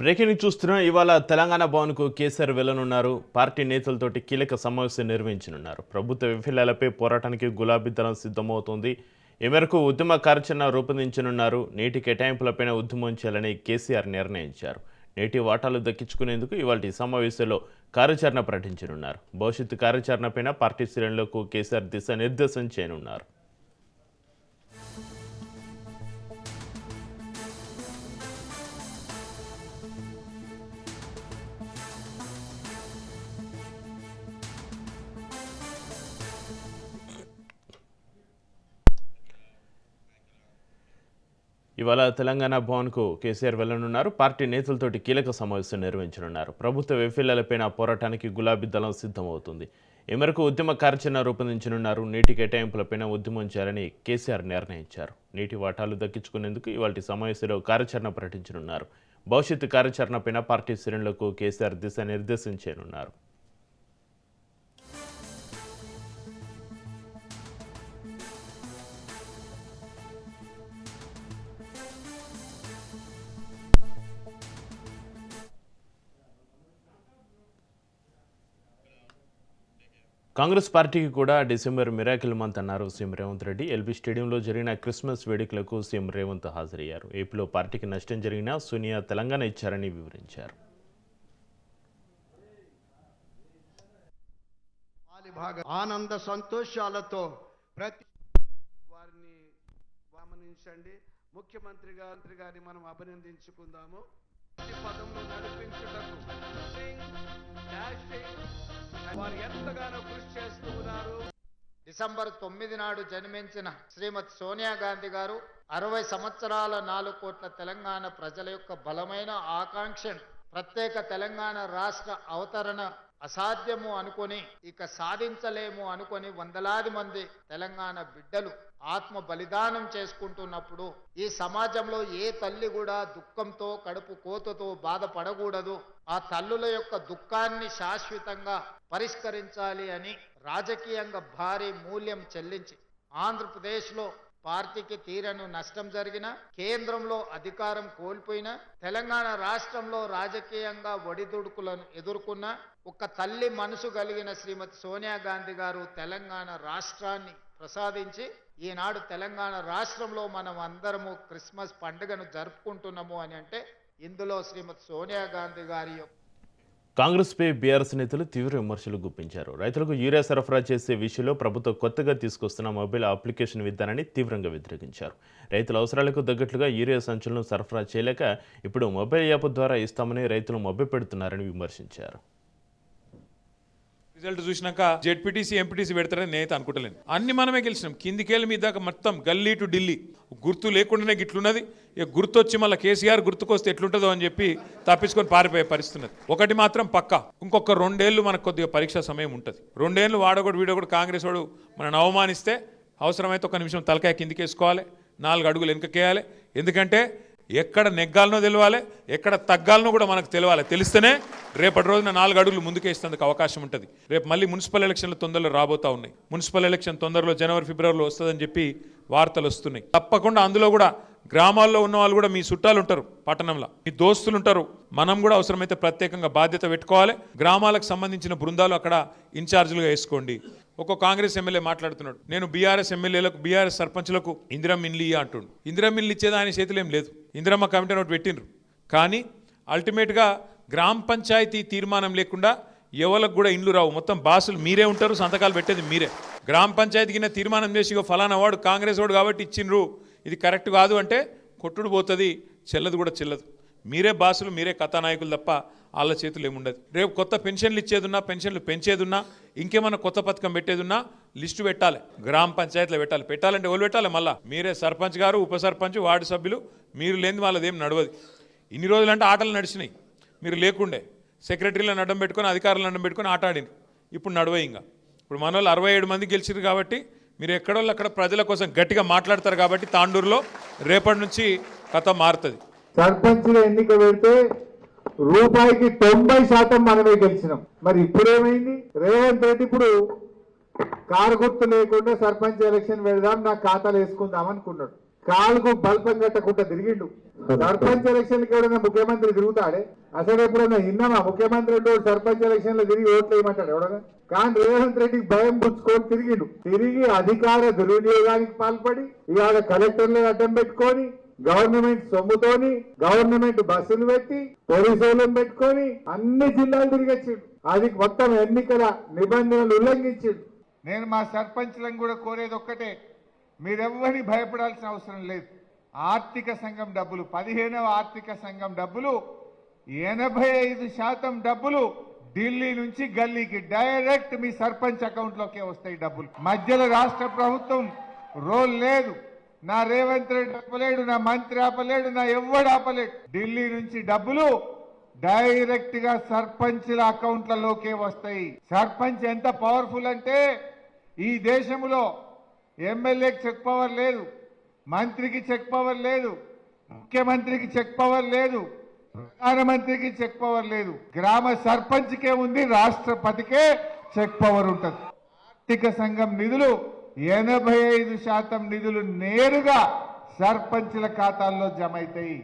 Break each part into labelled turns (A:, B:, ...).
A: Breaking చూస్తున్న ఇవాళ తెలంగాణ భవన్కు కేసీఆర్ వెళ్ళనున్నారు పార్టీ నేతలతోటి కీలక సమావేశం నిర్వహించనున్నారు. ప్రభుత్వ విఫలాలపై పోరాటానికి గులాబీ దళం సిద్ధమవుతోంది. ఈ మేరకు ఉద్యమ కార్యాచరణ రూపొందించనున్నారు. నేటి కేటాయింపులపైన ఉద్యమం చేయాలని కేసీఆర్ నిర్ణయించారు. నేటి వాటాలు దక్కించుకునేందుకు ఇవాళ సమావేశంలో కార్యాచరణ ప్రకటించనున్నారు. భవిష్యత్తు కార్యాచరణపైన పార్టీ శ్రేణులకు కేసీఆర్ దిశానిర్దేశం చేయనున్నారు. ఇవాళ తెలంగాణ భవన్కు కేసీఆర్ వెళ్ళనున్నారు పార్టీ నేతలతోటి కీలక సమావేశం నిర్వహించనున్నారు. ప్రభుత్వ వైఫల్యాలపైన పోరాటానికి గులాబీ దళం సిద్ధమవుతుంది. ఈ మేరకు ఉద్యమ కార్యాచరణ రూపొందించనున్నారు. నీటి కేటాయింపులపైన ఉద్యమం చేయాలని కేసీఆర్ నిర్ణయించారు. నీటి వాటాలు దక్కించుకునేందుకు ఇవాళ సమావేశంలో కార్యాచరణ ప్రకటించనున్నారు. భవిష్యత్తు కార్యాచరణపైన పార్టీ శ్రేణులకు కేసీఆర్ దిశానిర్దేశం చేయనున్నారు. కాంగ్రెస్ పార్టీకి కూడా డిసెంబర్ మిరాకిల్ మంత్ అన్నారు CM Revanth Reddy. L B స్టేడియంలో జరిగిన క్రిస్మస్ వేడుకలకు సీఎం రేవంత్ హాజరయ్యారు. ఏపీలో పార్టీకి నష్టం జరిగినా సోనియా తెలంగాణ ఇచ్చారని వివరించారు.
B: ఆనంద సంతోషాలతో ప్రతి వారిని గమనించండి. ముఖ్యమంత్రి గారి గారిని మనం అభినందించుకుందాము. ఈ పదంలో నడిపించుటకు. వారు ఎంతగానో కృషి చేస్తూ ఉన్నారు.
C: డిసెంబర్ తొమ్మిది నాడు జన్మించిన శ్రీమతి సోనియా గాంధీ గారు అరవై సంవత్సరాల నాలుగు కోట్ల తెలంగాణ ప్రజల యొక్క బలమైన ఆకాంక్షను ప్రత్యేక తెలంగాణ రాష్ట్ర అవతరణ అసాధ్యము అనుకొని ఇక సాధించలేము అనుకొని వందలాది మంది తెలంగాణ బిడ్డలు ఆత్మ బలిదానం చేసుకుంటున్నప్పుడు ఈ సమాజంలో ఏ తల్లి కూడా దుఃఖంతో కడుపు కోతతో బాధపడకూడదు. ఆ తల్లుల యొక్క దుఃఖాన్ని శాశ్వతంగా పరిష్కరించాలి అని రాజకీయంగా భారీ మూల్యం చెల్లించి ఆంధ్రప్రదేశ్లో పార్టీకి తీరను నష్టం జరిగిన కేంద్రంలో అధికారం కోల్పోయిన తెలంగాణ రాష్ట్రంలో రాజకీయంగా ఒడిదుడుకులను ఎదుర్కొన్న ఒక తల్లి మనసు కలిగిన శ్రీమతి సోనియా గాంధీ గారు తెలంగాణ రాష్ట్రాన్ని ప్రసాదించి ఈనాడు తెలంగాణ రాష్ట్రంలో మనం అందరము క్రిస్మస్ పండుగను జరుపుకుంటున్నాము అని అంటే ఇందులో శ్రీమతి సోనియా గాంధీ గారి యొక్క
A: కాంగ్రెస్పై బీఆర్ఎస్ నేతలు తీవ్ర విమర్శలు గుప్పించారు. రైతులకు యూరియా సరఫరా చేసే విషయంలో ప్రభుత్వం కొత్తగా తీసుకొస్తున్న మొబైల్ అప్లికేషన్ విధానాన్ని తీవ్రంగా వ్యతిరేకించారు. రైతుల అవసరాలకు తగ్గట్లుగా యూరియా సంచులను సరఫరా చేయలేక ఇప్పుడు మొబైల్ యాప్ ద్వారా ఇస్తామని రైతులు మొబ్బె పెడుతున్నారని విమర్శించారు.
D: రిజల్ట్ చూసినాక జెడ్పీటీసీ ఎంపీటీసీ పెడతారని నేనైతే అనుకుంటలేను. అన్ని మనమే గెలిచినాం. కిందికేళ్ళ మీద దాకా మొత్తం గల్లీ టు ఢిల్లీ. గుర్తు లేకుండానే గిట్లున్నది. ఇక గుర్తు వచ్చి మళ్ళీ కేసీఆర్ గుర్తుకొస్తే ఎట్లుంటుందో అని చెప్పి తప్పించుకొని పారిపోయే పరిస్థితి ఒకటి మాత్రం పక్క. ఇంకొక రెండేళ్ళు మనకు కొద్దిగా పరీక్ష సమయం ఉంటుంది. రెండేళ్ళు వాడకూడదు వీడొకడు కాంగ్రెస్ వాడు మనని అవమానిస్తే అవసరమైతే ఒక నిమిషం తలకాయ కిందికేసుకోవాలి. నాలుగు అడుగులు వెనుకకేయాలి. ఎందుకంటే ఎక్కడ నెగ్గాలనో తెలవాలి ఎక్కడ తగ్గాలనో కూడా మనకు తెలియాలి తెలిస్తేనే రేపటి రోజున నాలుగు అడుగులు ముందుకేస్తేందుకు అవకాశం ఉంటుంది. రేపు మళ్ళీ మున్సిపల్ ఎలక్షన్లు తొందరలో రాబోతా ఉన్నాయి. మున్సిపల్ ఎలక్షన్ తొందరలో జనవరి ఫిబ్రవరిలో వస్తుందని చెప్పి వార్తలు వస్తున్నాయి. తప్పకుండా అందులో కూడా గ్రామాల్లో ఉన్న వాళ్ళు కూడా మీ చుట్టాలు ఉంటారు పట్టణంలో. మీ దోస్తులు ఉంటారు. మనం కూడా అవసరమైతే ప్రత్యేకంగా బాధ్యత పెట్టుకోవాలి. గ్రామాలకు సంబంధించిన బృందాలు అక్కడ ఇన్ఛార్జీలుగా వేసుకోండి. ఒక కాంగ్రెస్ ఎమ్మెల్యే మాట్లాడుతున్నాడు. నేను బీఆర్ఎస్ ఎమ్మెల్యేలకు బీఆర్ఎస్ సర్పంచ్లకు ఇందిరా ఇల్లు ఇయ్య అంటుండు. ఇందిరం ఇల్లు ఇచ్చేది ఆయన చేతిలో ఏం లేదు. ఇందిరమ్మ కమిటీ ఒకటి పెట్టిండ్రు. కానీ అల్టిమేట్గా గ్రామ పంచాయతీ తీర్మానం లేకుండా ఎవరికి కూడా ఇండ్లు రావు. మొత్తం బాసులు మీరే ఉంటారు సంతకాలు పెట్టేది మీరే. గ్రామ పంచాయతీ కింద తీర్మానం చేసి ఇక ఫలానా వాడు కాంగ్రెస్ వాడు కాబట్టి ఇచ్చిండ్రు. ఇది కరెక్ట్ కాదు అంటే కొట్టుడు పోతుంది చెల్లదు కూడా చెల్లదు. మీరే బాసులు మీరే కథానాయకులు తప్ప వాళ్ళ చేతులు ఏముండదు. రేపు కొత్త పెన్షన్లు ఇచ్చేదున్నా పెన్షన్లు పెంచేదున్నా ఇంకేమన్నా కొత్త పథకం పెట్టేదున్నా లిస్టు పెట్టాలి. గ్రామ పంచాయతీలో పెట్టాలి. పెట్టాలంటే ఎవరు పెట్టాలి మళ్ళా? మీరే సర్పంచ్ గారు ఉప సర్పంచ్ వార్డు సభ్యులు మీరు లేని వాళ్ళది ఏం నడవదు. ఇన్ని రోజులు అంటే ఆటలు నడిచినాయి. మీరు లేకుండే సెక్రటరీలను అడ్డం పెట్టుకొని అధికారులను అడ్డం పెట్టుకొని ఆట ఆడింది ఇప్పుడు నడవయి ఇంకా. ఇప్పుడు మన వాళ్ళు అరవై ఏడు మంది గెలిచిరు కాబట్టి మీరు ఎక్కడోళ్ళు అక్కడ ప్రజల కోసం గట్టిగా మాట్లాడతారు కాబట్టి తాండూరులో రేపటి నుంచి కథ మారుతుంది.
E: సర్పంచ్ల ఎన్నిక పెడితే రూపాయికి తొంభై శాతం మనమే గెలిచినాం. మరి ఇప్పుడేమైంది? రేవంత్ రెడ్డి ఇప్పుడు కారు గుర్తు లేకుండా సర్పంచ్ ఎలక్షన్ పెడదాం నా ఖాతాలు వేసుకుందాం అనుకున్నాడు. కాలుకు బల్పం కట్టకుండా తిరిగిండు. సర్పంచ్ ఎలక్షన్కి ఎవడైనా ముఖ్యమంత్రి తిరుగుతాడే? అసలు ఎప్పుడైనా విన్నామా ముఖ్యమంత్రి అంటే సర్పంచ్ ఎలక్షన్లో తిరిగి ఓట్లు వేయమంటాడు ఎవడగా కానీ రేవంత్ రెడ్డికి భయం పుచ్చుకొని తిరిగిండు. తిరిగి అధికార దుర్వినియోగానికి పాల్పడి ఇవాళ కలెక్టర్లు అడ్డం పెట్టుకొని గవర్నమెంట్ సొమ్ముతోని గవర్నమెంట్ బస్సులు పెట్టి పోలీసులను పెట్టుకొని అన్ని జిల్లాలు తిరిగొచ్చిండు అది మొత్తం ఎన్నికల నిబంధనలు ఉల్లంఘించిండు
F: నేను మా సర్పంచ్లను కూడా కోరేది ఒక్కటే మీరెవ్వరిని భయపడాల్సిన అవసరం లేదు. ఆర్థిక సంఘం డబ్బులు పదిహేనవ ఆర్థిక సంఘం డబ్బులు ఎనభై ఐదు శాతం డబ్బులు ఢిల్లీ నుంచి గల్లీకి డైరెక్ట్ మీ సర్పంచ్ అకౌంట్లోకే వస్తాయి డబ్బులు. మధ్యలో రాష్ట్ర ప్రభుత్వం రోల్ లేదు. నా రేవంత్ రెడ్డి ఆపలేడు నా మంత్రి ఆపలేడు నా ఎవ్వడు ఆపలేడు. ఢిల్లీ నుంచి డబ్బులు డైరెక్ట్గా సర్పంచ్ల అకౌంట్లలోకే వస్తాయి. సర్పంచ్ ఎంత పవర్ఫుల్ అంటే ఈ దేశంలో ఎమ్మెల్యేకి చెక్ పవర్ లేదు మంత్రికి చెక్ పవర్ లేదు ముఖ్యమంత్రికి చెక్ పవర్ లేదు ప్రధానమంత్రికి చెక్ పవర్ లేదు. గ్రామ సర్పంచ్కే ఉంది రాష్ట్రపతికే చెక్ పవర్ ఉంటుంది. ఆర్థిక సంఘం నిధులు ఎనభై ఐదు శాతం నిధులు నేరుగా సర్పంచ్ల ఖాతాల్లో జమ అవుతాయి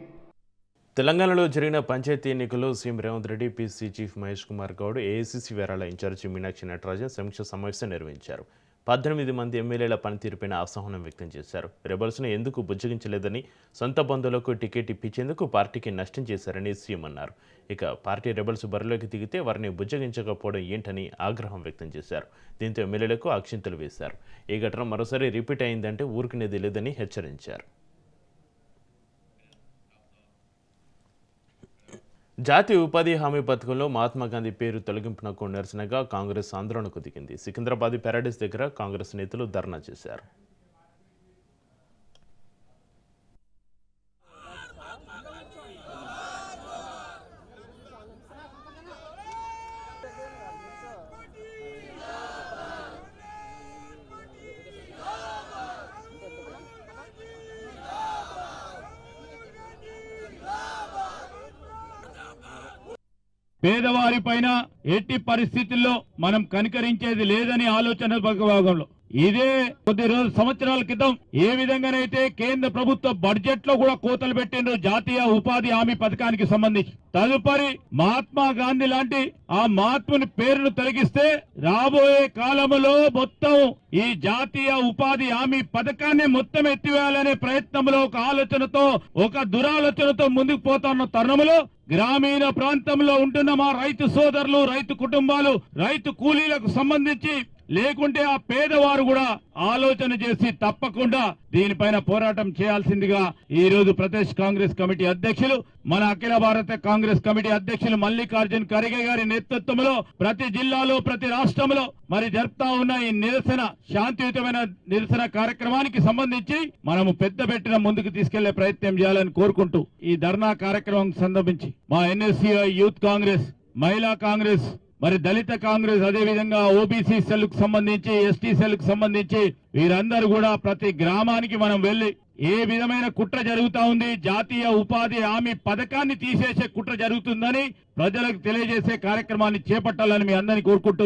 A: తెలంగాణలో జరిగిన పంచాయతీ ఎన్నికల్లో CM Revanth Reddy P C chief Mahesh Kumar Goud A I C C వేరాల incharge Meenakshi Natarajan సమీక్ష సమావేశం నిర్వహించారు. పద్దెనిమిది మంది ఎమ్మెల్యేల పనితీరుపైన అసహనం వ్యక్తం చేశారు. రెబల్స్ను ఎందుకు బుజ్జగించలేదని సొంత బంధువులకు టికెట్ ఇప్పించేందుకు పార్టీకి నష్టం చేశారని సీఎం అన్నారు. ఇక పార్టీ రెబల్స్ బరిలోకి దిగితే వారిని బుజ్జగించకపోవడం ఏంటని ఆగ్రహం వ్యక్తం చేశారు. దీంతో ఎమ్మెల్యేలకు అక్షింతలు వేశారు. ఈ ఘటన మరోసారి రిపీట్ అయిందంటే ఊరికినేది లేదని హెచ్చరించారు. జాతీయ ఉపాధి హామీ పథకంలో మహాత్మా గాంధీ పేరు తొలగింపునకు నిరసనగా కాంగ్రెస్ ఆందోళనకు దిగింది. సికింద్రాబాద్ ప్యారడైస్ దగ్గర కాంగ్రెస్ నేతలు ధర్నా చేశారు
G: పేదవారి పైన ఎట్టి పరిస్థితుల్లో మనం కనికరించేది లేదని ఆలోచన భాగంలో ఇదే కొద్ది రోజు సంవత్సరాల క్రితం ఏ విధంగానైతే కేంద్ర ప్రభుత్వ బడ్జెట్లో కూడా కోతలు పెట్టిండ్రు జాతీయ ఉపాధి హామీ పథకానికి సంబంధించి తదుపరి మహాత్మా గాంధీ లాంటి ఆ మహాత్ముని పేరును తొలగిస్తే రాబోయే కాలంలో మొత్తం ఈ జాతీయ ఉపాధి హామీ పథకాన్ని మొత్తం ఎత్తివేయాలనే ప్రయత్నంలో ఒక ఆలోచనతో ఒక దురాలోచనతో ముందుకు పోతున్న తరుణంలో గ్రామీణ ప్రాంతంలో ఉంటున్న మా రైతు సోదరులు రైతు కుటుంబాలు రైతు కూలీలకు సంబంధించి లేకుంటే ఆ పేదవారు కూడా ఆలోచన చేసి తప్పకుండా దీనిపైన పోరాటం చేయాల్సిందిగా ఈ రోజు ప్రదేశ్ కాంగ్రెస్ కమిటీ అధ్యక్షులు మన అఖిల భారత కాంగ్రెస్ కమిటీ అధ్యక్షులు మల్లికార్జున్ ఖర్గే గారి నేతృత్వంలో ప్రతి జిల్లాలో ప్రతి రాష్ట్రంలో మరి జరుపుతా ఉన్న ఈ నిరసన శాంతియుతమైన నిరసన కార్యక్రమానికి సంబంధించి మనము పెద్ద పెట్టిన ముందుకు తీసుకెళ్ళే ప్రయత్నం చేయాలని కోరుకుంటూ ఈ ధర్నా కార్యక్రమం సందర్భించి మా ఎన్ఎస్సీఐ యూత్ కాంగ్రెస్ మహిళా కాంగ్రెస్ మరి దళిత కాంగ్రెస్ అదే విధంగా ఓబీసీ సెల్కు సంబంధించి ఎస్టీ సెల్కు సంబంధించి వీరందరూ కూడా ప్రతి గ్రామానికి మనం వెళ్ళి ఏ విధమైన కుట్ర జరుగుతా ఉంది జాతీయ ఉపాధి హామీ పథకాన్ని తీసేసే కుట్ర జరుగుతుందని ప్రజలకు తెలియజేసే కార్యక్రమాన్ని చేపట్టాలని మీ అందరినీ కోరుకుంటూ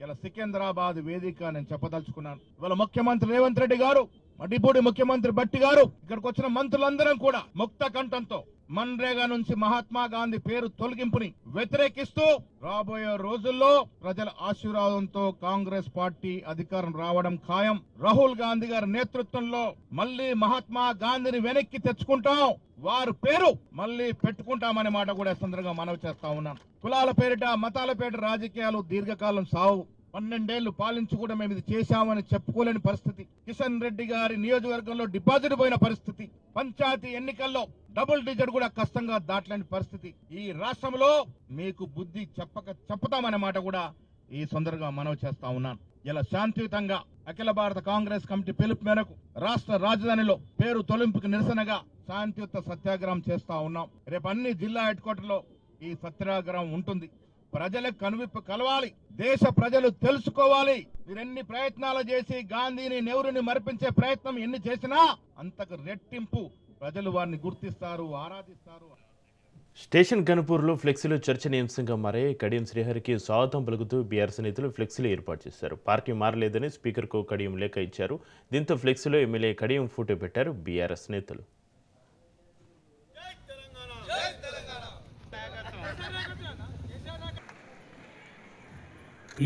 H: ఇలా సికింద్రాబాద్ వేదిక నేను చెప్పదలుచుకున్నాను. ఇవాళ ముఖ్యమంత్రి రేవంత్ రెడ్డి గారు మడిపూడి ముఖ్యమంత్రి బట్టి గారు ఇక్కడికి వచ్చిన మంత్రులందరం కూడా ముక్త కంఠంతో మన్రేగా నుంచి మహాత్మా గాంధీ పేరు తొలగింపుని వ్యతిరేకిస్తూ రాబోయే రోజుల్లో ప్రజల ఆశీర్వాదంతో కాంగ్రెస్ పార్టీ అధికారం రావడం ఖాయం. రాహుల్ గాంధీ గారి నేతృత్వంలో మళ్ళీ మహాత్మా గాంధీని వెనక్కి తెచ్చుకుంటాం. వారి పేరు మళ్ళీ పెట్టుకుంటామనే మాట కూడా సందర్భంగా మనవి చేస్తా ఉన్నాను కులాల పేరిట మతాల పేరిట రాజకీయాలు దీర్ఘకాలం సావు. పన్నెండేళ్ళు పాలించి కూడా మేము ఇది చేశామని చెప్పుకోలేని పరిస్థితి. కిషన్ రెడ్డి గారి నియోజకవర్గంలో డిపాజిట్ పోయిన పరిస్థితి. పంచాయతీ ఎన్నికల్లో డబుల్ డిజిట్ కూడా కష్టంగా దాటలేని పరిస్థితి. ఈ రాష్ట్రంలో మీకు బుద్ధి చెప్పక చెప్పుతామనే మాట కూడా ఈ సందర్భంగా మనవి చేస్తా ఉన్నాను. ఇలా శాంతియుతంగా అఖిల భారత కాంగ్రెస్ కమిటీ పిలుపు మేరకు రాష్ట్ర రాజధానిలో పేరు తొలింపుకి నిరసనగా శాంతియుత సత్యాగ్రహం చేస్తా ఉన్నాం. రేపు అన్ని జిల్లా హెడ్ క్వార్టర్లో ఈ సత్యాగ్రహం ఉంటుంది. ప్రజలకు కనువిప్పు కలవాలి. దేశ ప్రజలు తెలుసుకోవాలి. మీరెన్ని ప్రయత్నాలు చేసి గాంధీని నెహ్రూని మరిపించే ప్రయత్నం ఎన్ని చేసినా అంతకు రెట్టింపు ప్రజలు వారిని గుర్తిస్తారు ఆరాధిస్తారు.
A: స్టేషన్ గన్పూర్లో ఫ్లెక్సీలు చర్చనీయాంశంగా మారాయి కడియం శ్రీహరికి స్వాగతం పలుకుతూ బీఆర్ఎస్ నేతలు ఫ్లెక్సీలు ఏర్పాటు చేశారు. పార్టీ మారలేదని స్పీకర్కు కడియం లేఖ ఇచ్చారు. దీంతో ఫ్లెక్సీలో ఎమ్మెల్యే కడియం ఫోటో పెట్టారు బీఆర్ఎస్ నేతలు.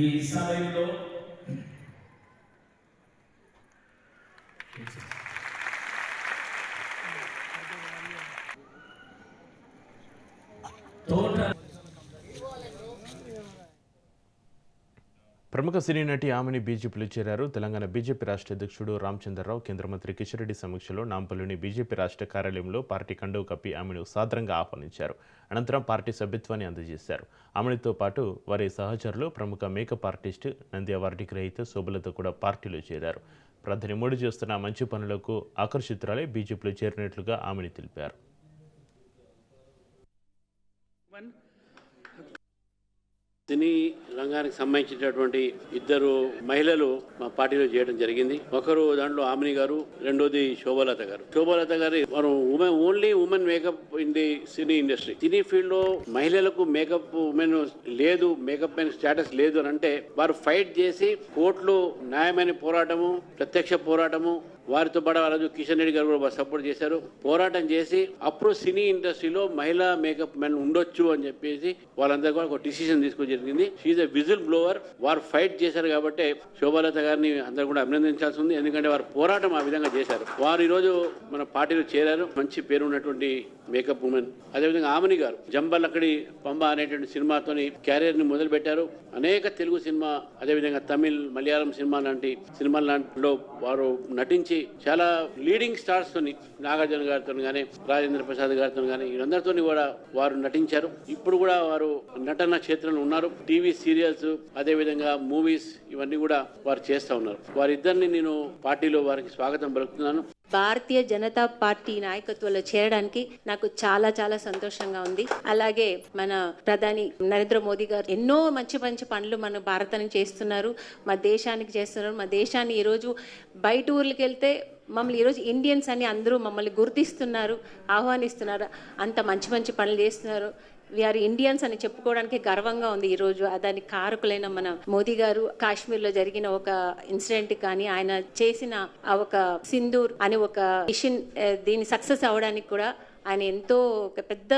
I: ఈ సమయంలో తోట
A: ప్రముఖ సినీ నటి ఆమెని బీజేపీలో చేరారు. తెలంగాణ బీజేపీ రాష్ట్ర అధ్యక్షుడు రామచంద్రరావు కేంద్ర మంత్రి కిషన్ రెడ్డి సమక్షంలో నాంపల్లిని బీజేపీ రాష్ట్ర కార్యాలయంలో పార్టీ కండువు కప్పి ఆమెను సాదరంగా ఆహ్వానించారు. అనంతరం పార్టీ సభ్యత్వాన్ని అందజేశారు. ఆమెతో పాటు వారి సహచరులు ప్రముఖ మేకప్ ఆర్టిస్ట్ నంది అవార్డు గ్రహీత శోభలతో కూడా పార్టీలో చేరారు. ప్రధాని మోడీ చేస్తున్న మంచి పనులకు ఆకర్షితురాలై బీజేపీలో చేరినట్లుగా ఆమెని తెలిపారు.
J: సినీ రంగానికి సంబంధించినటువంటి ఇద్దరు మహిళలు మా పార్టీలో చేయడం జరిగింది. ఒకరు దాంట్లో ఆమిని గారు రెండోది శోభలత గారు. శోభలత గారు వారు women only women makeup in the cine industry. Cine ఫీల్డ్లో మహిళలకు మేకప్ ఉమెన్ లేదు మేకప్ మెన్ స్టేటస్ లేదు అని అంటే వారు ఫైట్ చేసి కోర్టులో న్యాయమైన పోరాటము ప్రత్యక్ష పోరాటము వారితో పాటు రోజు కిషన్ రెడ్డి గారు కూడా సపోర్ట్ చేశారు. పోరాటం చేసి అప్పుడు సినీ ఇండస్ట్రీలో మహిళా మేకప్ మెన్ ఉండొచ్చు అని చెప్పేసి వాళ్ళందరూ కూడా ఒక డిసిషన్ తీసుకోవడం జరిగింది. షీఈ్ ఎ విజిల్ బ్లోవర్ వారు ఫైట్ చేశారు కాబట్టి శోభాలత గారిని అందరూ కూడా అభినందించాల్సి ఉంది. ఎందుకంటే వారు పోరాటం ఆ విధంగా చేశారు. వారు ఈరోజు మన పార్టీలో చేరారు. మంచి పేరు ఉన్నటువంటి మేకప్ ఉమెన్. అదేవిధంగా ఆమని గారు జంబలక్కడి పంబ అనేటువంటి సినిమాతోని క్యారియర్ని మొదలు పెట్టారు అనేక తెలుగు సినిమా అదేవిధంగా తమిళ్ మలయాళం సినిమా లాంటి సినిమా లాంటిలో వారు నటించి చాలా లీడింగ్ స్టార్స్ తోని నాగార్జున గారితో కానీ రాజేంద్ర ప్రసాద్ గారితో కానీ వీరందరితో కూడా వారు నటించారు. ఇప్పుడు కూడా వారు నటన క్షేత్రంలో ఉన్నారు. టీవీ సీరియల్స్ అదేవిధంగా మూవీస్ ఇవన్నీ కూడా వారు చేస్తూ ఉన్నారు. వారిద్దరిని నేను పార్టీలో వారికి స్వాగతం పలుకుతున్నాను.
K: భారతీయ జనతా పార్టీ నాయకత్వంలో చేరడానికి నాకు చాలా చాలా సంతోషంగా ఉంది. అలాగే మన ప్రధాని నరేంద్ర మోదీ గారు ఎన్నో మంచి మంచి పనులు మన భారతానికి చేస్తున్నారు. మా దేశానికి చేస్తున్నారు. మా దేశాన్ని ఈరోజు బయట ఊర్లకి వెళ్తే మమ్మల్ని ఈరోజు ఇండియన్స్ అని అందరూ మమ్మల్ని గుర్తిస్తున్నారు ఆహ్వానిస్తున్నారు. అంత మంచి మంచి పనులు చేస్తున్నారు. వీఆర్ ఇండియన్స్ అని చెప్పుకోవడానికి గర్వంగా ఉంది ఈ రోజు. దానికి కారకులైన మన మోదీ గారు కాశ్మీర్లో జరిగిన ఒక ఇన్సిడెంట్ కానీ ఆయన చేసిన ఒక సింధూర్ అని ఒక మిషన్ దీని సక్సెస్ అవడానికి కూడా ఆయన ఎంతో ఒక పెద్ద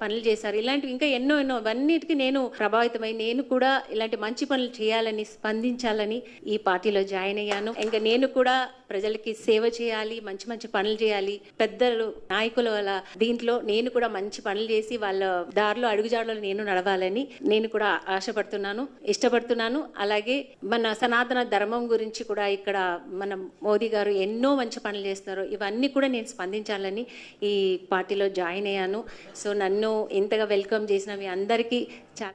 K: పనులు చేశారు. ఇలాంటివి ఇంకా ఎన్నో ఎన్నో అవన్నిటికీ నేను ప్రభావితమై నేను కూడా ఇలాంటి మంచి పనులు చేయాలని స్పందించాలని ఈ పార్టీలో జాయిన్ అయ్యాను. ఇంకా నేను కూడా ప్రజలకి సేవ చేయాలి మంచి మంచి పనులు చేయాలి. పెద్దలు నాయకుల వల్ల దీంట్లో నేను కూడా మంచి పనులు చేసి వాళ్ళ దారిలో అడుగుజాడలో నేను నడవాలని నేను కూడా ఆశపడుతున్నాను ఇష్టపడుతున్నాను. అలాగే మన సనాతన ధర్మం గురించి కూడా ఇక్కడ మన మోదీ గారు ఎన్నో మంచి పనులు చేస్తున్నారు ఇవన్నీ కూడా నేను స్పందించాలని ఈ పార్టీలో జాయిన్ అయ్యాను. సో నన్ను ఇంతగా వెల్కమ్ చేసిన మీ అందరికీ చాలా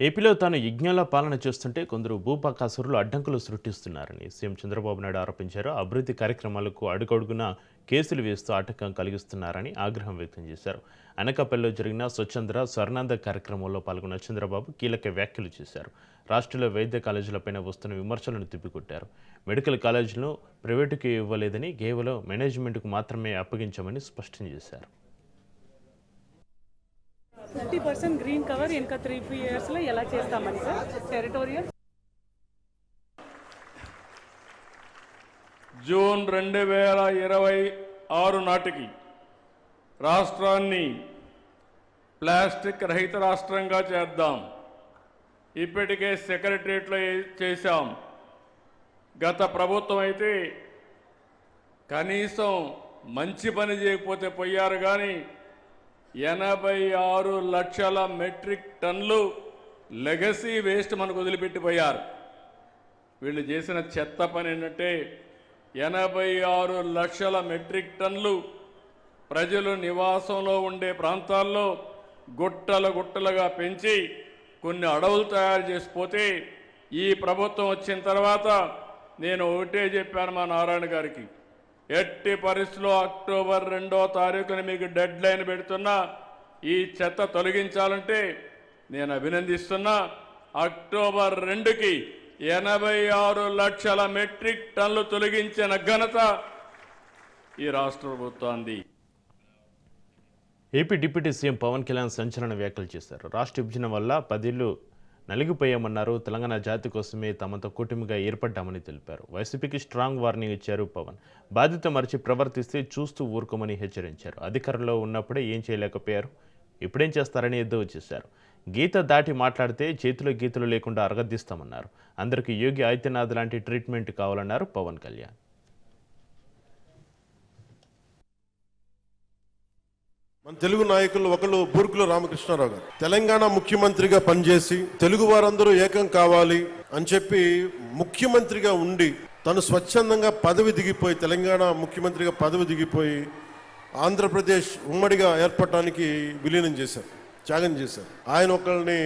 A: ఏపీలో తాను యజ్ఞంలో పాలన చేస్తుంటే కొందరు భూపాకాసురులు అడ్డంకులు సృష్టిస్తున్నారని సీఎం చంద్రబాబు నాయుడు ఆరోపించారు. అభివృద్ధి కార్యక్రమాలకు అడుగడుగున కేసులు వేస్తూ ఆటంకం కలిగిస్తున్నారని ఆగ్రహం వ్యక్తం చేశారు. అనకాపల్లిలో జరిగిన స్వచ్ఛంద్ర స్వర్ణాంద కార్యక్రమంలో పాల్గొన్న చంద్రబాబు కీలక వ్యాఖ్యలు చేశారు. రాష్ట్రంలో వైద్య కాలేజీలపైన వస్తున్న విమర్శలను తిప్పికొట్టారు. మెడికల్ కాలేజీలను ప్రైవేటుకి ఇవ్వలేదని కేవలం మేనేజ్మెంట్కు మాత్రమే అప్పగించామని స్పష్టం చేశారు.
L: ఫిఫ్టీ పర్సెంట్ గ్రీన్ కవర్ ఇంకా త్రీ ఇయర్స్లో ఎలా చేస్తామని సార్? టెరిటోరియల్?
I: జూన్ రెండు వేల ఇరవై ఆరు నాటికి రాష్ట్రాన్ని ప్లాస్టిక్ రహిత రాష్ట్రంగా చేద్దాం. ఇప్పటికే సెక్రటరియట్లో చేశాం. గత ప్రభుత్వం అయితే కనీసం మంచి పని చేయకపోతే పోయారు కానీ ఎనభై ఆరు లక్షల మెట్రిక్ టన్లు లెగసీ వేస్ట్ మనకు వదిలిపెట్టిపోయారు వీళ్ళు చేసిన చెత్త పని ఏంటంటే ఎనభై ఆరు లక్షల మెట్రిక్ టన్లు ప్రజలు నివాసంలో ఉండే ప్రాంతాల్లో గుట్టలు గుట్టలుగా పెంచి కొన్ని అడవులు తయారు చేసిపోతే ఈ ప్రభుత్వం వచ్చిన తర్వాత నేను ఒకటే చెప్పాను మా నారాయణ గారికి. ఎట్టి పరిస్థితుల్లో అక్టోబర్ రెండో తారీఖున మీకు డెడ్ లైన్ పెడుతున్నా ఈ చెత్త తొలగించాలంటే నేను అభినందిస్తున్నా. అక్టోబర్ రెండుకి ఎనభై ఆరు లక్షల మెట్రిక్ టన్లు తొలగించిన ఘనత ఈ రాష్ట్ర ప్రభుత్వాన్ని
A: A P deputy CM Pawan Kalyan సంచలన వ్యాఖ్యలు చేశారు. రాష్ట్ర విభజన వల్ల పదేళ్ళు నలిగిపోయామన్నారు. తెలంగాణ జాతి కోసమే తమతో కూటమిగా ఏర్పడ్డామని తెలిపారు. వైసీపీకి స్ట్రాంగ్ వార్నింగ్ ఇచ్చారు పవన్. బాధ్యత మరిచి ప్రవర్తిస్తే చూస్తూ ఊరుకోమని హెచ్చరించారు. అధికారంలో ఉన్నప్పుడే ఏం చేయలేకపోయారు? ఇప్పుడేం చేస్తారని ఎద్దువ చేశారు. గీత దాటి మాట్లాడితే చేతిలో గీతలు లేకుండా అరగద్దిస్తామన్నారు అందరికీ యోగి ఆదిత్యనాథ్ లాంటి ట్రీట్మెంట్ కావాలన్నారు పవన్ కళ్యాణ్.
M: మన తెలుగు నాయకులు ఒకళ్ళు బూర్గుల రామకృష్ణారావు గారు. తెలంగాణ ముఖ్యమంత్రిగా పనిచేసి తెలుగు వారందరూ ఏకం కావాలి అని చెప్పి ముఖ్యమంత్రిగా ఉండి తను స్వచ్ఛందంగా పదవి దిగిపోయి తెలంగాణ ముఖ్యమంత్రిగా పదవి దిగిపోయి ఆంధ్రప్రదేశ్ ఉమ్మడిగా ఏర్పడటానికి విలీనం చేశారు త్యాగం చేశారు. ఆయన ఒకళ్ళని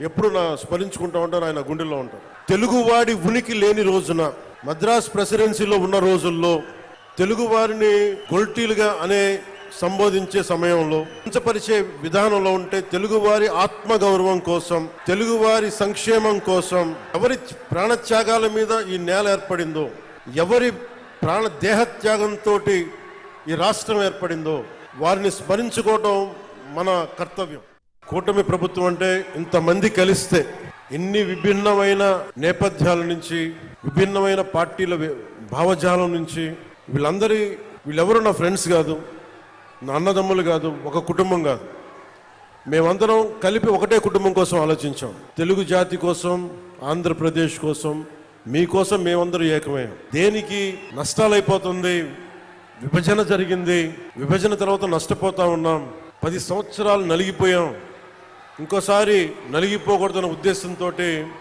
M: ఎప్పుడు నా స్మరించుకుంటా ఉంటారు ఆయన గుండెల్లో ఉంటారు. తెలుగువాడి ఉనికి లేని రోజున మద్రాస్ ప్రెసిడెన్సీలో ఉన్న రోజుల్లో తెలుగువారిని గొల్టీలుగా అనే సంబోధించే సమయంలో కించపరిచే విధానంలో ఉంటే తెలుగువారి ఆత్మగౌరవం కోసం తెలుగువారి సంక్షేమం కోసం ఎవరి ప్రాణత్యాగాల మీద ఈ నేల ఏర్పడిందో ఎవరి ప్రాణ దేహత్యాగంతో ఈ రాష్ట్రం ఏర్పడిందో వారిని స్మరించుకోవడం మన కర్తవ్యం. కూటమి ప్రభుత్వం అంటే ఇంతమంది కలిస్తే ఇన్ని విభిన్నమైన నేపథ్యాల నుంచి విభిన్నమైన పార్టీల భావజాలం నుంచి వీళ్ళందరి వీళ్ళెవరు నా ఫ్రెండ్స్ కాదు. అన్నదమ్ములు కాదు ఒక కుటుంబం కాదు. మేమందరం కలిపి ఒకటే కుటుంబం కోసం ఆలోచించాం. తెలుగు జాతి కోసం ఆంధ్రప్రదేశ్ కోసం మీకోసం మేమందరం ఏకమయ్యాం. దేనికి నష్టాలైపోతుంది విభజన జరిగింది విభజన తర్వాత నష్టపోతా ఉన్నాం పది సంవత్సరాలు నలిగిపోయాం. ఇంకోసారి నలిగిపోకూడదన్న ఉద్దేశంతో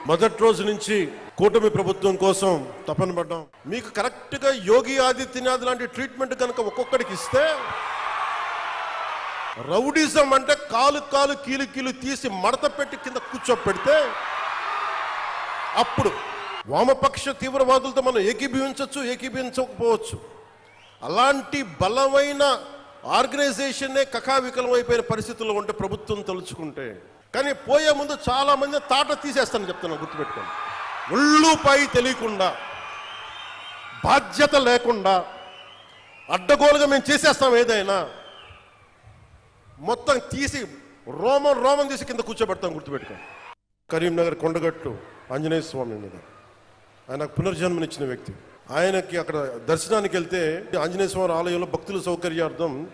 M: మొదటి రోజు నుంచి కూటమి ప్రభుత్వం కోసం తపన పడ్డాం. మీకు కరెక్ట్గా యోగి ఆదిత్యనాథ్ లాంటి ట్రీట్మెంట్ కనుక ఒక్కొక్కడికి ఇస్తే రౌడిజం అంటే కాలు కాలు కీలు కీలు తీసి మడత పెట్టి కింద కూర్చోపెడితే అప్పుడు వామపక్ష తీవ్రవాదులతో మనం ఏకీభవించవచ్చు ఏకీభవించకపోవచ్చు. అలాంటి బలమైన ఆర్గనైజేషన్నే కకావికలం అయిపోయిన పరిస్థితుల్లో ఉంటే ప్రభుత్వం తలుచుకుంటే కానీ పోయే ముందు చాలామంది తాట తీసేస్తాను చెప్తున్నాను గుర్తుపెట్టుకోండి. ఒళ్ళు పై తెలియకుండా బాధ్యత లేకుండా అడ్డగోలుగా మేము చేసేస్తాం ఏదైనా మొత్తం తీసి రోమం రోమం తీసి కింద కూర్చోబెడతాం గుర్తుపెట్టుకోండి కరీంనగర్ కొండగట్టు ఆంజనేయ స్వామి మీద. ఆయన పునర్జన్మనిచ్చిన వ్యక్తి. ఆయనకి అక్కడ దర్శనానికి వెళ్తే ఆంజనేయ స్వామి ఆలయంలో భక్తుల సౌకర్యార్థం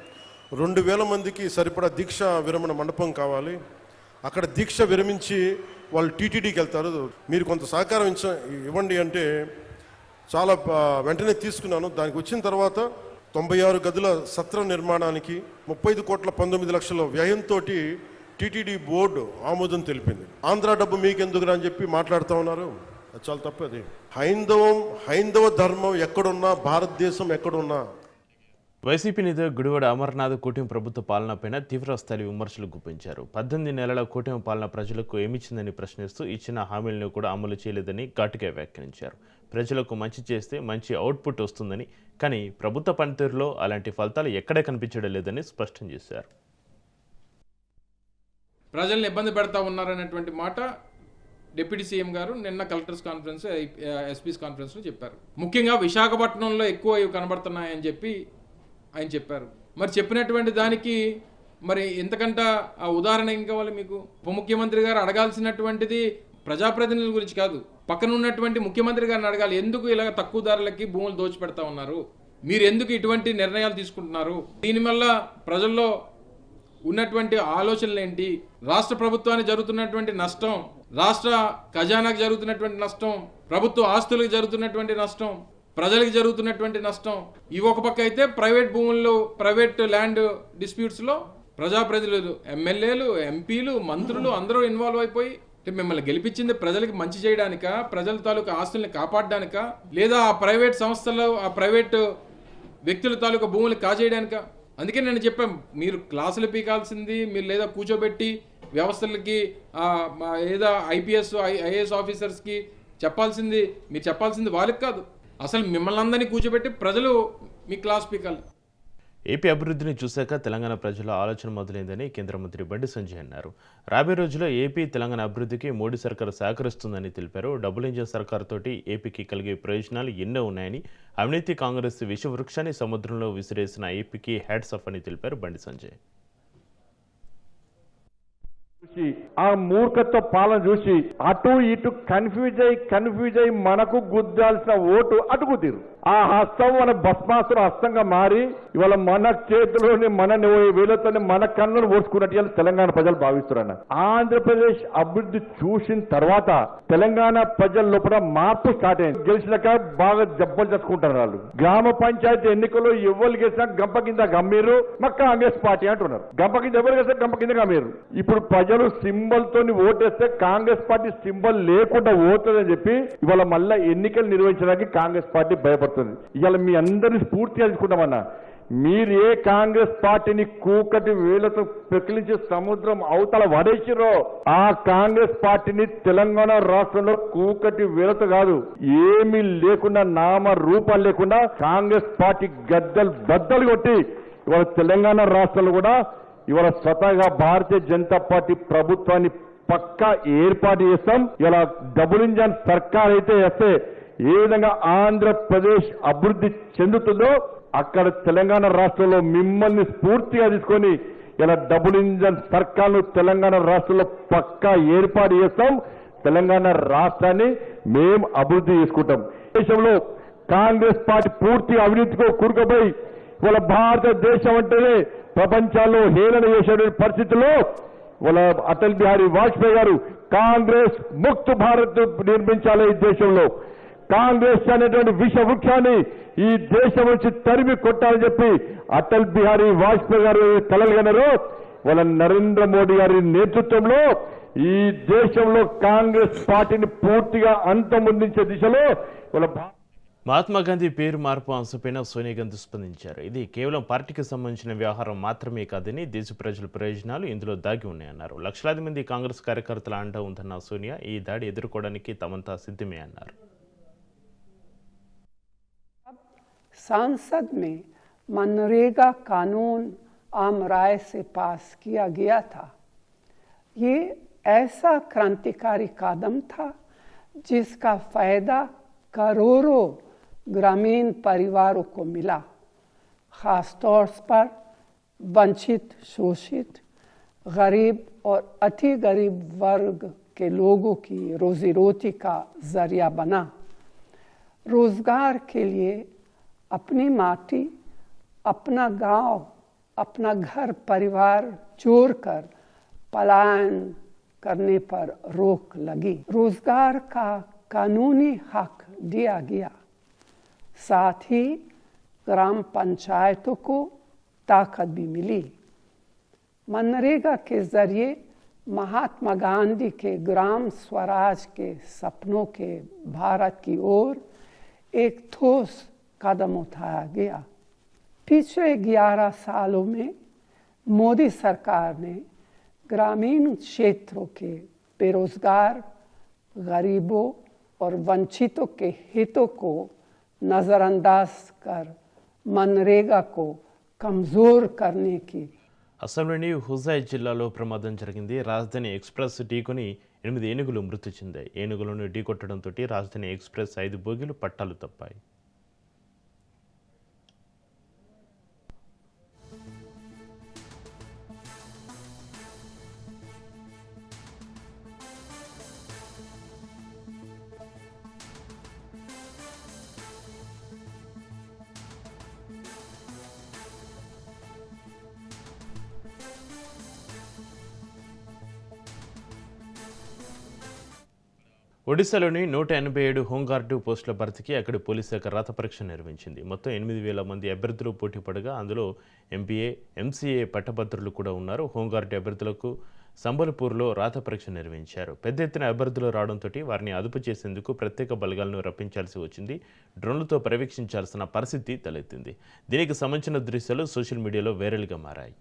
M: రెండు వేల మందికి సరిపడా దీక్ష విరమణ మండపం కావాలి. అక్కడ దీక్ష విరమించి వాళ్ళు టీటీడీకి వెళ్తారు. మీరు కొంత సహకారం ఇచ్చ ఇవ్వండి అంటే చాలా వెంటనే తీసుకున్నాను. దానికి వచ్చిన తర్వాత తొంభై ఆరు గదుల సత్రం నిర్మాణానికి ముప్పై ఐదు కోట్ల పంతొమ్మిది లక్షల వ్యయంతో టీటీడీ బోర్డు ఆమోదం తెలిపింది. ఆంధ్ర డబ్బు మీకెందుకురా అని చెప్పి మాట్లాడుతూ ఉన్నారు. అది చాలా తప్పు అది. హైందవం హైందవ ధర్మం ఎక్కడున్నా భారతదేశం ఎక్కడున్నా.
A: వైసీపీ నేత గుడివాడ అమర్నాథ్ కూటమి ప్రభుత్వ పాలనపైన తీవ్రస్థాయి విమర్శలు గుప్పించారు. పద్దెనిమిది నెలల కూటమి పాలన ప్రజలకు ఏమిచ్చిందని ప్రశ్నిస్తూ ఇచ్చిన హామీలను కూడా అమలు చేయలేదని ఘాటుగా వ్యాఖ్యానించారు. ప్రజలకు మంచి చేస్తే మంచి అవుట్పుట్ వస్తుందని కానీ ప్రభుత్వ పనితీరులో అలాంటి ఫలితాలు ఎక్కడా కనిపించడం లేదని స్పష్టం చేశారు.
N: ప్రజల్ని ఇబ్బంది పెడతా ఉన్నారనేటువంటి మాట డిప్యూటీ సీఎం గారు నిన్న కలెక్టర్స్ కాన్ఫరెన్స్ ఎస్పీస్ కాన్ఫరెన్స్లో చెప్పారు. ముఖ్యంగా విశాఖపట్నంలో ఎక్కువ ఇవి కనబడుతున్నాయని చెప్పి ఆయన చెప్పారు. మరి చెప్పినటువంటి దానికి మరి ఎంతకంట ఆ ఉదాహరణ ఏం కావాలి మీకు? ఉప ముఖ్యమంత్రి గారు అడగాల్సినటువంటిది ప్రజాప్రతినిధుల గురించి కాదు. పక్కన ఉన్నటువంటి ముఖ్యమంత్రి గారిని అడగాలి ఎందుకు ఇలా తక్కువ ధరలకి భూములు దోచిపెడతా ఉన్నారు? మీరు ఎందుకు ఇటువంటి నిర్ణయాలు తీసుకుంటున్నారు? దీనివల్ల ప్రజల్లో ఉన్నటువంటి ఆలోచనలు ఏంటి రాష్ట్ర ప్రభుత్వానికి జరుగుతున్నటువంటి నష్టం రాష్ట్ర ఖజానాకు జరుగుతున్నటువంటి నష్టం ప్రభుత్వ ఆస్తులకు జరుగుతున్నటువంటి నష్టం ప్రజలకు జరుగుతున్నటువంటి నష్టం ఇవి ఒక పక్క అయితే ప్రైవేట్ భూముల్లో ప్రైవేట్ ల్యాండ్ డిస్ప్యూట్స్లో ప్రజాప్రతినిధులు ఎమ్మెల్యేలు ఎంపీలు మంత్రులు అందరూ ఇన్వాల్వ్ అయిపోయి అంటే మిమ్మల్ని గెలిపించింది ప్రజలకు మంచి చేయడానికా ప్రజల తాలూకా ఆస్తుల్ని కాపాడడానిక లేదా ఆ ప్రైవేట్ సంస్థలు ఆ ప్రైవేట్ వ్యక్తుల తాలూకా భూములు కాజేయడానిక? అందుకే నేను చెప్పాను మీరు క్లాసులు పీకాల్సింది మీరు లేదా కూర్చోబెట్టి వ్యవస్థలకి మా ఏదో ఐపీఎస్ ఐఏఎస్ ఆఫీసర్స్కి చెప్పాల్సింది మీరు చెప్పాల్సింది వాళ్ళకి కాదు. అసలు మిమ్మల్ని అందరినీ కూర్చోబెట్టి ప్రజలు మీ క్లాస్ పీకాలి.
A: ఏపీ అభివృద్ధిని చూశాక తెలంగాణ ప్రజల ఆలోచన మొదలైందని కేంద్ర మంత్రి బండి సంజయ్ అన్నారు. రాబోయే రోజుల్లో ఏపీ తెలంగాణ అభివృద్ధికి మోడీ సర్కారు సహకరిస్తుందని తెలిపారు. డబుల్ ఇంజన్ సర్కార్తోటి ఏపీకి కలిగే ప్రయోజనాలు ఎన్నో ఉన్నాయని అవినీతి కాంగ్రెస్ విషవృక్షాన్ని సముద్రంలో విసిరేసిన ఏపీకి హ్యాట్స్ ఆఫ్ అని తెలిపారు బండి సంజయ్.
O: ఆ మూర్ఖత్వ పాలన చూసి అటు ఇటు కన్ఫ్యూజ్ అయి కన్ఫ్యూజ్ అయి మనకు గుద్దాల్సిన ఓటు అటుకు తీరు ఆ హస్తం మన భస్మాసుర హస్తంగా మారి ఇవాళ మన చేతిలోని మన వేలతోని మన కన్నులు ఓడ్చుకున్నట్టు తెలంగాణ ప్రజలు భావిస్తున్నారు ఆంధ్రప్రదేశ్ అభివృద్ధి చూసిన తర్వాత తెలంగాణ ప్రజల లోపల మార్పు స్టార్ట్ అయింది. గెలిచినాక బాగా జబ్బలు చేసుకుంటారు వాళ్ళు. గ్రామ పంచాయతీ ఎన్నికల్లో ఎవరు గెలిచినా గంప కింద గమ్మీరు మా కాంగ్రెస్ పార్టీ అంటున్నారు. గంప కింద ఎవరు గెలిచినా గంప కింద గమ్మీరు ఇప్పుడు ప్రజలు సింబల్ తోని ఓటేస్తే కాంగ్రెస్ పార్టీ సింబల్ లేకుండా ఓతుందని చెప్పి ఇవాళ మళ్ళా ఎన్నికలు నిర్వహించడానికి కాంగ్రెస్ పార్టీ భయపడుతుంది. ఇవాళ మీ అందరినీ స్ఫూర్తి తీసుకుంటామన్నా మీరు ఏ కాంగ్రెస్ పార్టీని కూకటి వేలతో పెకిలించి సముద్రం అవతల వడేసిరో ఆ కాంగ్రెస్ పార్టీని తెలంగాణ రాష్ట్రంలో కూకటి వేలతో కాదు ఏమీ లేకుండా నామ రూపాలు లేకుండా కాంగ్రెస్ పార్టీ గద్దలు బద్దలు కొట్టి ఇవాళ తెలంగాణ రాష్ట్రంలో కూడా ఇవాళ స్వతహాగా భారతీయ జనతా పార్టీ ప్రభుత్వాన్ని పక్కా ఏర్పాటు చేస్తాం. ఇలా డబుల్ ఇంజన్ సర్కార్ అయితే వస్తే ఏ విధంగా ఆంధ్రప్రదేశ్ అభివృద్ధి చెందుతుందో అక్కడ తెలంగాణ రాష్ట్రంలో మిమ్మల్ని స్ఫూర్తిగా తీసుకొని ఇలా డబుల్ ఇంజన్ సర్కార్ను తెలంగాణ రాష్ట్రంలో పక్కా ఏర్పాటు చేస్తాం. తెలంగాణ రాష్ట్రాన్ని మేము అభివృద్ధి చేసుకుంటాం. దేశంలో కాంగ్రెస్ పార్టీ పూర్తి అవినీతితో కూరుకుపోయి ఇవాళ భారతదేశం అంటేనే ప్రపంచాల్లో హేళన చేసేటువంటి పరిస్థితుల్లో వాళ్ళ అటల్ బిహారీ వాజ్పేయి గారు కాంగ్రెస్ ముక్త్ భారత్ నిర్మించాలి ఈ దేశంలో. కాంగ్రెస్ అనేటువంటి విష వృక్షాన్ని ఈ దేశం నుంచి తరిమి కొట్టాలని చెప్పి అటల్ బిహారీ వాజ్పేయి గారు కలలుగనరు. వాళ్ళ నరేంద్ర మోడీ గారి నేతృత్వంలో ఈ దేశంలో కాంగ్రెస్ పార్టీని పూర్తిగా అంతమొందించే దిశలో వాళ్ళ
A: మహాత్మా గాంధీ పేరు మార్పు అంశంపైన సోనియా గాంధీ స్పందించారు. ఇది కేవలం పార్టీకి సంబంధించిన వ్యవహారం మాత్రమే కాదని దేశ ప్రజల ప్రయోజనాలు ఇందులో దాగి ఉన్నాయన్నారు. లక్షలాది మంది కాంగ్రెస్ కార్యకర్తల అండ ఉందన్న సోనియా ఈ దాడి ఎదుర్కోవడానికి తమంతా సిద్ధమే అన్నారు.
L: सांसद में मनरेगा कानून आम राय से पास किया गया था। ये ऐसा क्रांतिकारी कदम था जिसका फ़ायदा करोड़ों ग्रामीण परिवारों को मिला, खासतौर पर वंचित, शोषित, गरीब और अति गरीब वर्ग के लोगों की रोजी रोटी का ज़रिया बना। रोज़गार के लिए अपनी माटी, अपना गाँव, अपना घर, परिवार जोड़कर पलायन करने पर रोक लगी। रोज़गार का कानूनी हक दिया गया। साथ ही ग्राम पंचायतों को ताकत भी मिली। मनरेगा के ज़रिए महात्मा गांधी के ग्राम स्वराज के सपनों के भारत की ओर एक ठोस कदम उठाया गया पिछले 11 सालों में मोदी सरकार ने ग्रामीण क्षेत्रों के बेरोजगार गरीबों और वंचितों के हितों को नज़रअंदाज कर मनरेगा को कमज़ोर करने की
A: అస్సాంలోని హుజాయ్ జిల్లాలో ప్రమాదం జరిగింది రాజధాని ఎక్స్ప్రెస్ ఢీకొని ఎనిమిది ఏనుగులు మృతి చెందాయి ఏనుగులను ఢీకొట్టడంతో రాజధాని ఎక్స్ప్రెస్ ఐదు బోగీలు పట్టాలు తప్పాయి ఒడిశాలోని నూట ఎనభై ఏడు హోంగార్డు పోస్టుల భర్తీకి అక్కడి పోలీస్ శాఖ రాత పరీక్ష నిర్వహించింది. మొత్తం ఎనిమిది వేల మంది అభ్యర్థులు పోటీ పడగా అందులో ఎంపీఏ ఎంసీఏ పట్టభద్రులు కూడా ఉన్నారు. హోంగార్డు అభ్యర్థులకు సంబల్పూర్లో రాత పరీక్ష నిర్వహించారు. పెద్ద ఎత్తున అభ్యర్థులు రావడంతో వారిని అదుపు చేసేందుకు ప్రత్యేక బలగాలను రప్పించాల్సి వచ్చింది. డ్రోన్లతో పర్యవేక్షించాల్సిన పరిస్థితి తలెత్తింది. దీనికి సంబంధించిన దృశ్యాలు సోషల్ మీడియాలో వైరల్గా మారాయి.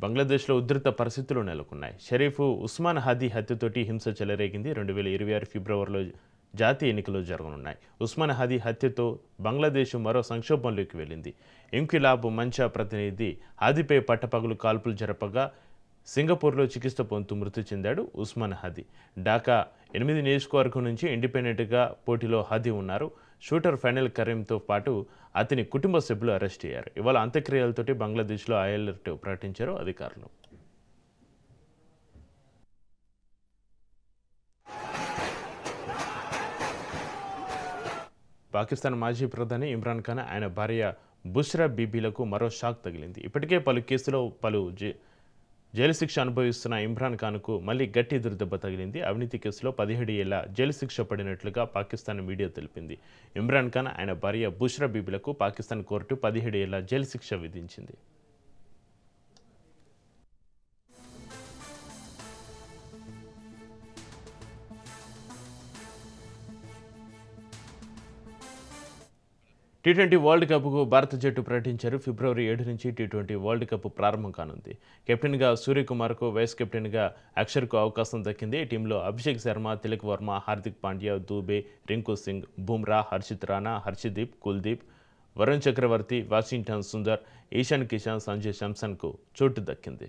A: బంగ్లాదేశ్లో ఉధృత పరిస్థితులు నెలకొన్నాయి. షరీఫ్ ఉస్మాన్ హాదీ హత్యతోటి హింస చెలరేగింది. రెండు వేల ఇరవై ఆరు ఫిబ్రవరిలో జాతీయ ఎన్నికలు జరగనున్నాయి. ఉస్మాన్ హాదీ హత్యతో బంగ్లాదేశ్ మరో సంక్షోభంలోకి వెళ్ళింది. ఇంకిలాబ్ మంచా ప్రతినిధి హాదీపై పట్టపగలు కాల్పులు జరపగా సింగపూర్లో చికిత్స పొందుతూ మృతి చెందాడు ఉస్మాన్ హాదీ. ఢాకా ఎనిమిది నియోజకవర్గం నుంచి ఇండిపెండెంట్గా పోటీలో హాదీ ఉన్నారు. షూటర్ ఫైనల్ కరీంతో పాటు అతని కుటుంబ సభ్యులు అరెస్ట్ అయ్యారు. ఇవాళ అంత్యక్రియలతోటి బంగ్లాదేశ్లో హై అలర్ట్ ప్రకటించారు అధికారులు. పాకిస్తాన్ మాజీ ప్రధాని ఇమ్రాన్ ఖాన్ ఆయన భార్య బుష్రా బీబీలకు మరో షాక్ తగిలింది. ఇప్పటికే పలు కేసులో పలు జై- జైలు శిక్ష అనుభవిస్తున్న ఇమ్రాన్ ఖాన్కు మళ్ళీ గట్టి ఎదురుదెబ్బ తగిలింది. అవినీతి కేసులో పదిహేడు ఏళ్ళ జైలు శిక్ష పడినట్లుగా పాకిస్తాన్ మీడియా తెలిపింది. ఇమ్రాన్ ఖాన్ ఆయన భార్య బుష్రా బీబీలకు పాకిస్తాన్ కోర్టు పదిహేడు ఏళ్ళ జైలు శిక్ష విధించింది. టీ ట్వంటీ వరల్డ్ కప్కు భారత జట్టు ప్రకటించారు. ఫిబ్రవరి ఏడు నుంచి టీ ట్వంటీ వరల్డ్ కప్ ప్రారంభం కానుంది. కెప్టెన్గా సూర్యకుమార్కు వైస్ కెప్టెన్గా అక్షర్కు అవకాశం దక్కింది. ఈ టీంలో అభిషేక్ శర్మ తిలక్ వర్మ హార్దిక్ పాండ్యా దూబే రింకు సింగ్ బుమ్రా హర్షిత్ రాణా హర్షదీప్ కుల్దీప్ వరుణ్ చక్రవర్తి వాషింగ్టన్ సుందర్ ఈశాన్ కిషాన్ సంజయ్ శాంసన్కు చోటు దక్కింది.